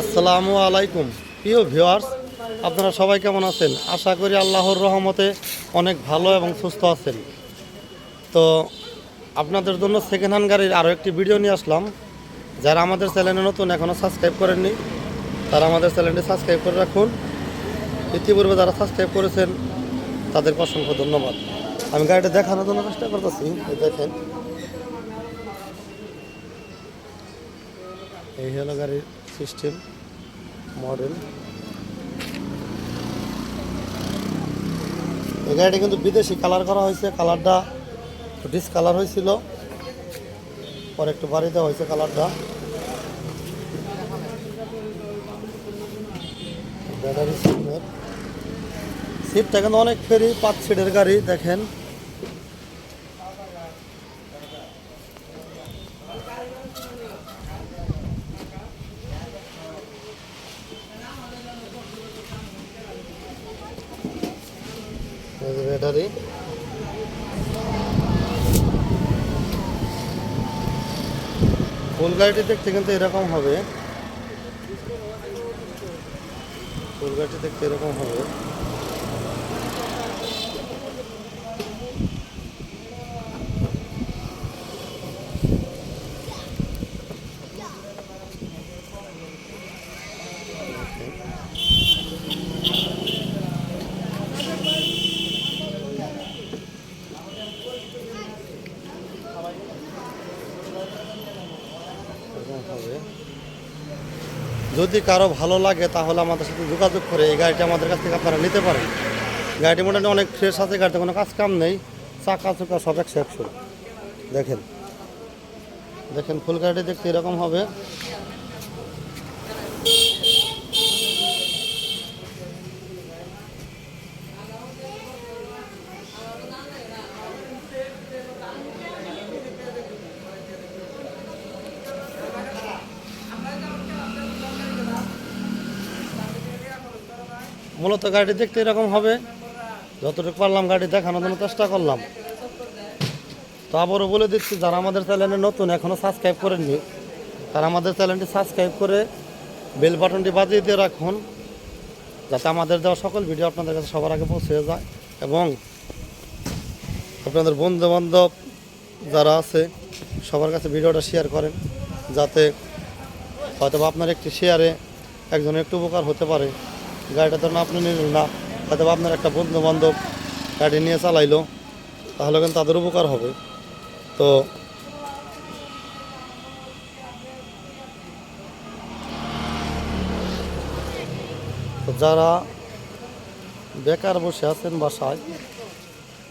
আসসালামু আলাইকুম। প্রিয় ভিউয়ার্স, আপনারা সবাই কেমন আছেন? আশা করি আল্লাহর রহমতে অনেক ভালো এবং সুস্থ আছেন। তো আপনাদের জন্য সেকেন্ড হ্যান্ড গাড়ির আরও একটি ভিডিও নিয়ে আসলাম। যারা আমাদের চ্যানেলে নতুন এখনও সাবস্ক্রাইব করেননি, তারা আমাদের চ্যানেলটি সাবস্ক্রাইব করে রাখুন। ইতিপূর্বে যারা সাবস্ক্রাইব করেছেন, তাদেরকে অসংখ্য ধন্যবাদ। আমি গাড়িটা দেখানোর জন্য চেষ্টা করতেছি দেখেন। এই হলো গাড়ির সিস্টেম, মডেল। এই গাড়িটা কিন্তু বিদেশি কালার করা হয়েছে, কালারটা ডিসকালার হয়েছিল। পরে একটু বাড়ি দেওয়া হয়েছে কালারটা। ব্যাটারি সিস্টেমের সিটটা কিন্তু অনেক ফেরি পাঁচ সিটের গাড়ি, দেখেন। ব্যাটারি ফুল গাড়িটি দেখতে কিন্তু এরকম হবে। ফুল গাড়িটি দেখতে এরকম হবে এরকম হবে যদি কারও ভালো লাগে তাহলে আমাদের সাথে যোগাযোগ করে এই গাড়িটা আমাদের কাছ থেকে আপনারা নিতে পারেন। গাড়িটি মোটামুটি অনেক ফ্রেশ আছে, গাড়িতে কোনো কাজ কাম নেই। চাকা চুকা সব একশো একশো দেখেন। দেখেন, ফুল গাড়িটি দেখতে এরকম হবে। মূলত গাড়িটি দেখতে এরকম হবে। যতটুকু পারলাম গাড়ি দেখানোর জন্য চেষ্টা করলাম। তো আবারও বলে দিচ্ছি, যারা আমাদের চ্যানেলে নতুন এখনও সাবস্ক্রাইব করেননি, তারা আমাদের চ্যানেলটি সাবস্ক্রাইব করে বেল বাটনটি বাজিয়ে দিয়ে রাখুন, যাতে আমাদের দেওয়া সকল ভিডিও আপনাদের কাছে সবার আগে পৌঁছে যায়। এবং আপনাদের বন্ধু বান্ধব যারা আছে, সবার কাছে ভিডিওটা শেয়ার করেন, যাতে হয়তো আপনার একটি শেয়ারে একজনের একটু উপকার হতে পারে। গাড়িটা ধরুন আপনি নিলেন না হয়তো আপনার একটা বন্ধু বান্ধব গাড়ি নিয়ে চালাইলো, তাহলে কিন্তু তাদের উপকার হবে। তো যারা বেকার বসে আছেন বাসায়,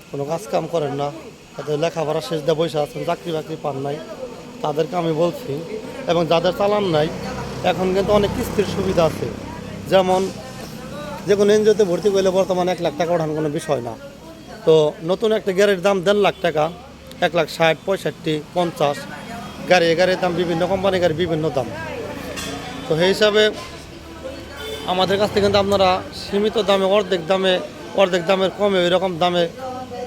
কোনো কাজ কাম করেন না, তাদের লেখাপড়া শেষ দিয়ে বসে আছেন, চাকরি বাকরি পান নাই, তাদেরকে আমি বলছি, এবং যাদের চালান নাই, এখন কিন্তু অনেক কিস্তির সুবিধা আছে। যেমন যে কোনো এনজিওতে ভর্তি করলে বর্তমানে এক লাখ টাকা ওঠানো কোনো বিষয় না। তো নতুন একটা গাড়ির দাম দেড় লাখ টাকা, এক লাখ ষাট, পঁয়ষট্টি, পঞ্চাশ। গাড়ি গাড়ির দাম বিভিন্ন কোম্পানি গাড়ি বিভিন্ন দাম। তো সেই হিসাবে আমাদের কাছ থেকে কিন্তু আপনারা সীমিত দামে, অর্ধেক দামে, অর্ধেক দামের কমে এরকম দামে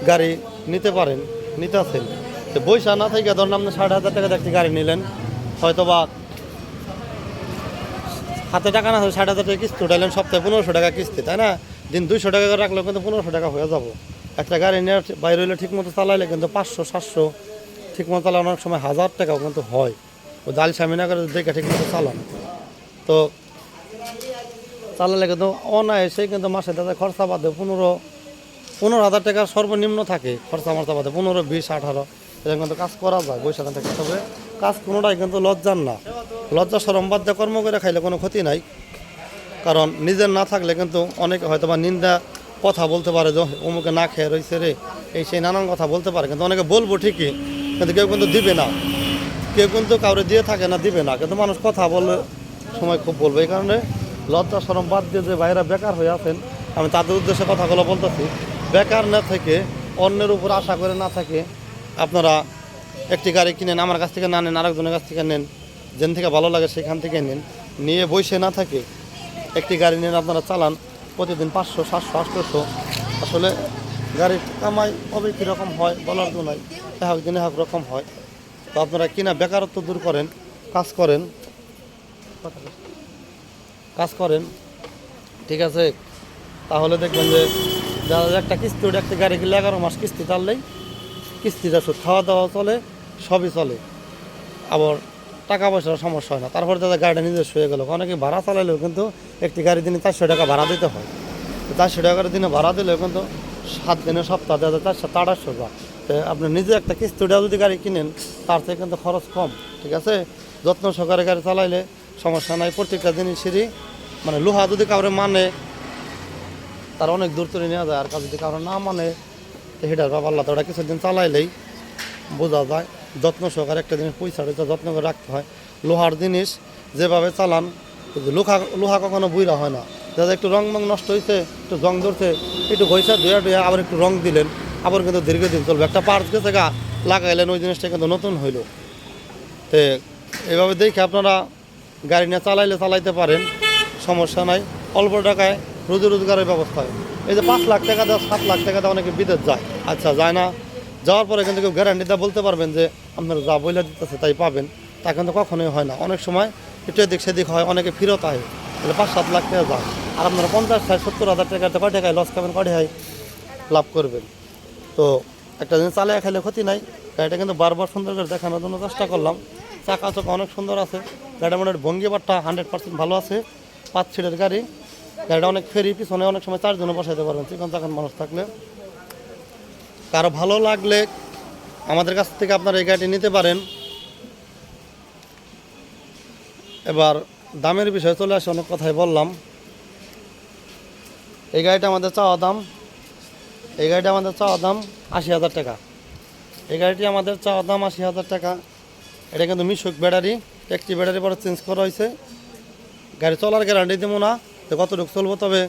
গাড়ি নিতে পারেন, নিতে আছেন। তো বৈশা না থেকে ধরুন আপনি ষাট হাজার টাকা একটি গাড়ি নিলেন হয়তো বা হাতে টাকা না ষাট হাজার টাকা কিস্তি, উঠাইলেন সপ্তাহে পনেরোশো টাকা কিস্তি, তাই না? দিন দুইশো টাকা করে রাখলেও কিন্তু পনেরোশো টাকা হয়ে যাব। একটা গাড়ি নিয়ে বাইরে হইলে ঠিক মতো চালাইলে কিন্তু পাঁচশো, সাতশো ঠিক মতো চালানো অনেক সময় হাজার টাকাও কিন্তু হয়। ও দাল সামিনা করে দেখে ঠিক মতো চালান। তো চালালে কিন্তু অনায়াসে কিন্তু মাসে দাদা খরচা বাদে পনেরো পনেরো হাজার টাকা সর্বনিম্ন থাকে খরচা মরচা বাদে পনেরো, বিশ, আঠারো, এরকম কিন্তু কাজ করা যায় বৈশাখ থেকে তবে কাজ কোনোটাই কিন্তু লজ্জার না। লজ্জা সরম বাদ দিয়ে কর্ম করে খাইলে কোনো ক্ষতি নাই। কারণ নিজের না থাকলে কিন্তু অনেকে হয়তো বা নিন্দা কথা বলতে পারে যে, অমুকে না খেয়ে রয়েছে রে। এই সেই নানান কথা বলতে পারে। কিন্তু অনেকে বলব ঠিকই, কিন্তু কেউ কিন্তু দিবে না। কেউ কিন্তু কাউরে দিয়ে থাকে না, দিবে না। কিন্তু মানুষ কথা বললে সময় খুব বলবে। এই কারণে লজ্জা সরম বাদ দিয়ে যে বাইরে বেকার হয়ে আছেন, আমি তাদের উদ্দেশ্যে কথাগুলো বলতেছি। বেকার না থেকে অন্যের উপর আশা করে না থাকে আপনারা একটি গাড়ি কিনেন, আমার কাছ থেকে না নেন, আরেকজনের কাছ থেকে নেন, যেন থেকে ভালো লাগে সেখান থেকে নেন। নিয়ে বসে না থাকে, একটি গাড়ি নিয়ে আপনারা চালান, প্রতিদিন পাঁচশো, সাতশো, আটশোশো। আসলে গাড়ির কামাই কবে কীরকম হয় বলার তো নাই হাক, দিনে হাক রকম হয়। তো আপনারা কিনা বেকারত্ব দূর করেন, কাজ করেন। কাজ করেন, ঠিক আছে? তাহলে দেখবেন যে একটা কিস্তি, ওটা একটা গাড়ি কিনলে এগারো মাস কিস্তি টানলেই কিস্তিটা সুদ খাওয়া দাওয়া চলে সবই চলে। আবার টাকা পয়সার সমস্যা হয় না। তারপরে তাদের গাড়িটা নিজস্ব হয়ে গেল। অনেকে ভাড়া চালালেও কিন্তু একটি গাড়ি দিনে চারশো টাকা ভাড়া দিতে হয়। চারশো টাকার দিনে ভাড়া দিলেও কিন্তু সাত দিনে সপ্তাহ দেখা যায় চারশো আড়াইশো টাকা। আপনি নিজে একটা কিস্তিটা যদি গাড়ি কিনেন, তার থেকে কিন্তু খরচ কম। ঠিক আছে? যত্ন সহকারে গাড়ি চালাইলে সমস্যা নাই। প্রত্যেকটা জিনিসেরই মানে লোহা যদি কাউরে মানে তার অনেক দূর তুলে নেওয়া যায়। আর কাজ যদি কারও না মানে সেটার বাবা আল্লাহ ওটা কিছুদিন চালাইলেই বোঝা যায়। যত্ন সহকারে একটা জিনিস পয়সাটা যত্ন করে রাখতে হয়। লোহার জিনিস যেভাবে চালান, লোহা লোহা কখনো বুইরা হয় না। যাতে একটু রং মং নষ্ট হয়েছে একটু জং ধরছে, একটু ঘষা ধুয়া ধুয়া আবার একটু রং দিলেন, আবার কিন্তু দীর্ঘদিন চলবে। একটা পার্ট গেছে গা, লাগাইলেন, ওই জিনিসটা কিন্তু নতুন হইল। তো এভাবে দেখে আপনারা গাড়ি নিয়ে চালাইলে চালাইতে পারেন, সমস্যা নাই। অল্প টাকায় রোজি রোজগারের ব্যবস্থা হয়। এই যে পাঁচ লাখ টাকা দেওয়া, সাত লাখ টাকা দেওয়া অনেকে বিদেশ যায়। আচ্ছা যায় না। যাওয়ার পরে কিন্তু কেউ গ্যারান্টিটা বলতে পারবেন যে আপনারা যা বইলে দিতেছে তাই পাবেন। তা কিন্তু কখনোই হয় না। অনেক সময় একটু এদিক সেদিক হয়, অনেকে ফেরত আয় তাহলে পাঁচ সাত লাখ টাকা যায়। আর আপনারা পঞ্চাশ ষাট সত্তর হাজার টাকাতে কয় টাকায় লস খাবেন কয় টাকায় লাভ করবেন। তো একটা জিনিস চালিয়ে খেলে ক্ষতি নাই। গাড়িটা কিন্তু বারবার সুন্দর করে দেখানোর জন্য চেষ্টা করলাম। চাকা চোখা অনেক সুন্দর আছে। গাড়িটা মনে ভঙ্গি বারটা হান্ড্রেড পার্সেন্ট ভালো আছে। পাঁচ সিটের গাড়ি। গাড়িটা অনেক ফেরি, পিছনে অনেক সময় চারজনে বসাইতে পারবেন। চিকন চাকান মানুষ থাকলে। কারও ভালো লাগলে আমাদের কাছ থেকে আপনারা এই গাড়িটি নিতে পারেন। এবার দামের বিষয়ে চলে আসে, অনেক কথাই বললাম। এই গাড়িটা আমাদের চাওয়া দাম। এই গাড়িটা আমাদের চাওয়া দাম আশি হাজার টাকা। এই গাড়িটি আমাদের চাওয়া দাম আশি হাজার টাকা। এটা কিন্তু মিশুক ব্যাটারি, একটি ব্যাটারি পরে চেঞ্জ করা হয়েছে। গাড়ি চলার গ্যারান্টি দেবো না, যে কতটুকু চলবো তবে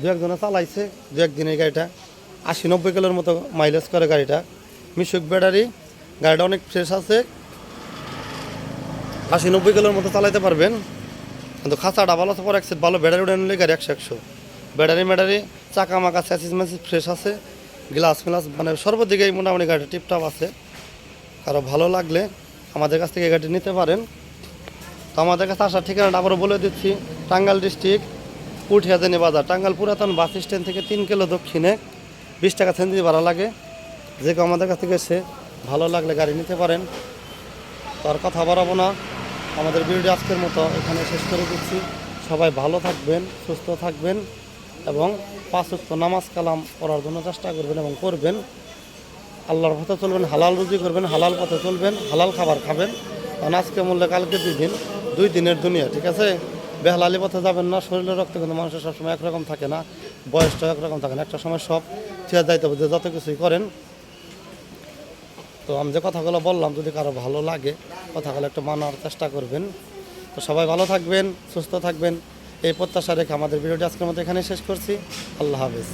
দু একজনে চালাইছে, দু একদিন এই গাড়িটা। আশি নব্বই কিলোর মতো মাইলেজ করে গাড়িটা। মিশুক ব্যাটারি, গাড়িটা অনেক ফ্রেশ আছে। আশি নব্বই কিলোর মতো চালাইতে পারবেন। কিন্তু খাঁচাটা ভালো আছে পর এক ভালো ব্যাটারি উঠে নিলে গাড়ি একশো একশো। ব্যাটারি ম্যাটারি, চাকা মাকা স্যাচিস ম্যাচিস ফ্রেশ আছে। গ্লাস ফ্লাস মানে সর্বদিকেই মোটামুটি গাড়িটা টিপটপ আছে। কারও ভালো লাগলে আমাদের কাছ থেকে গাড়িটি নিতে পারেন। তো আমাদের কাছে আসার ঠিকানাটা আবারও বলে দিচ্ছি টাঙ্গাল ডিস্ট্রিক্ট পুঠিয়াদানি বাজার টাঙ্গাল পুরাতন বাস স্ট্যান্ড থেকে তিন কিলো দক্ষিণে। বিশ টাকা সেন্দি ভাড়া লাগে। যে কেউ আমাদের কাছ থেকে এসে ভালো লাগলে গাড়ি নিতে পারেন। তার কথা বাড়াবো না। আমাদের ভিডিও আজকের মতো এখানে শেষ করে দিচ্ছি। সবাই ভালো থাকবেন, সুস্থ থাকবেন এবং পাঁচ ওয়াক্ত নামাজ কালাম পড়ার জন্য চেষ্টা করবেন এবং করবেন। আল্লাহর পথে চলবেন, হালাল রুজি করবেন, হালাল পথে চলবেন, হালাল খাবার খাবেন। কারণ আজকে মূল্যে কালকে দুই দিন, দুই দিনের দুনিয়া, ঠিক আছে? বেহালালি পথে যাবেন না, শরীরের রক্ত কিন্তু মানুষের সবসময় একরকম থাকে না। বয়সটা একরকম থাকে না, একটা সময় সব ঠিক দায়িত্ব যে যত কিছুই করেন। তো আমি যে কথাগুলো বললাম, যদি কারও ভালো লাগে, কথাগুলো একটু মানার চেষ্টা করবেন। তো সবাই ভালো থাকবেন, সুস্থ থাকবেন। এই প্রত্যাশা রেখে আমাদের ভিডিওটি আজকের মতো এখানে শেষ করছি। আল্লাহ হাফেজ।